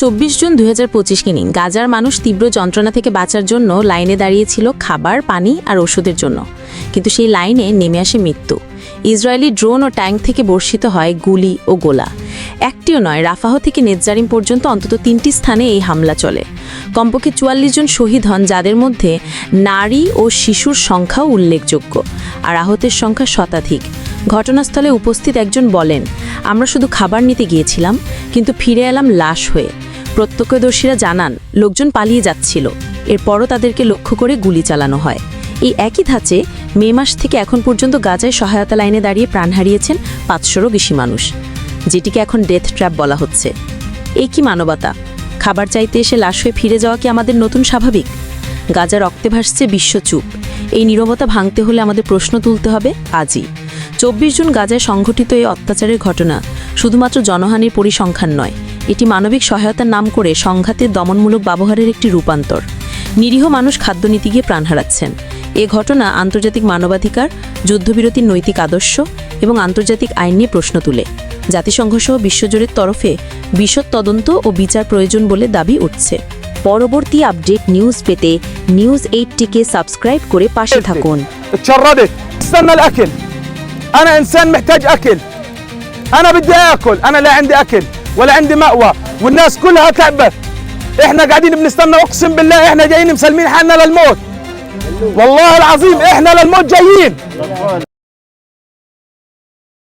চব্বিশ জুন দুই হাজার পঁচিশকে নিন। গাজার মানুষ তীব্র যন্ত্রণা থেকে বাঁচার জন্য লাইনে দাঁড়িয়েছিল খাবার, পানি আর ওষুধের জন্য। কিন্তু সেই লাইনে নেমে আসে মৃত্যু। ইসরায়েলি ড্রোন ও ট্যাঙ্ক থেকে বর্ষিত হয় গুলি ও গোলা। একটিও নয়, রাফাহ থেকে নেতজারিম পর্যন্ত অন্তত তিনটি স্থানে এই হামলা চলে। কমপক্ষে চুয়াল্লিশ জন শহীদ হন, যাদের মধ্যে নারী ও শিশুর সংখ্যাও উল্লেখযোগ্য আর আহতের সংখ্যা শতাধিক। ঘটনাস্থলে উপস্থিত একজন বলেন, আমরা শুধু খাবার নিতে গিয়েছিলাম, কিন্তু ফিরে এলাম লাশ হয়ে। প্রত্যক্ষদর্শীরা জানান, লোকজন পালিয়ে যাচ্ছিল। এরপরও তাদেরকে লক্ষ্য করে গুলি চালানো হয়। এই একই ধাঁচে মে মাস থেকে এখন পর্যন্ত গাজায় সহায়তা লাইনে দাঁড়িয়ে প্রাণ হারিয়েছেন পাঁচশোরও বেশি মানুষ, যেটিকে এখন ডেথ ট্র্যাপ বলা হচ্ছে। এই কি মানবতা? খাবার চাইতে এসে লাশ হয়ে ফিরে যাওয়া কি আমাদের নতুন স্বাভাবিক? গাজা রক্তে ভাসছে বিশ্ব চুপ। এই নীরবতা ভাঙতে হলে আমাদের প্রশ্ন তুলতে হবে আজই। চব্বিশ জুন গাজায় সংঘটিত এই অত্যাচারের ঘটনা শুধুমাত্র জনহানির পরিসংখ্যান নয় এটি মানবিক সহায়তার নাম করে সংঘাতের দমনমূলক ব্যবহারের একটি রূপান্তর নিরীহ মানুষ খাদ্যনীতি গিয়ে প্রাণ হারাচ্ছেন এ ঘটনা আন্তর্জাতিক মানবাধিকার যুদ্ধবিরতির নৈতিক আদর্শ এবং আন্তর্জাতিক আইন নিয়ে প্রশ্ন তুলে জাতিসংঘ সহ বিশ্বজোরের তরফে বিশদ তদন্ত ও বিচার প্রয়োজন বলে দাবি উঠছে পরবর্তী আপডেট নিউজ পেতে নিউজ এইটটিকে সাবস্ক্রাইব করে পাশে থাকুন اتشردت استنى الاكل انا انسان محتاج اكل انا بدي اكل انا لا عندي اكل ولا عندي مأوى والناس كلها تعبت إحنا قاعدين بنستنى أقسم بالله إحنا جايين مسلمين حالنا للموت. والله العظيم إحنا للموت جايين.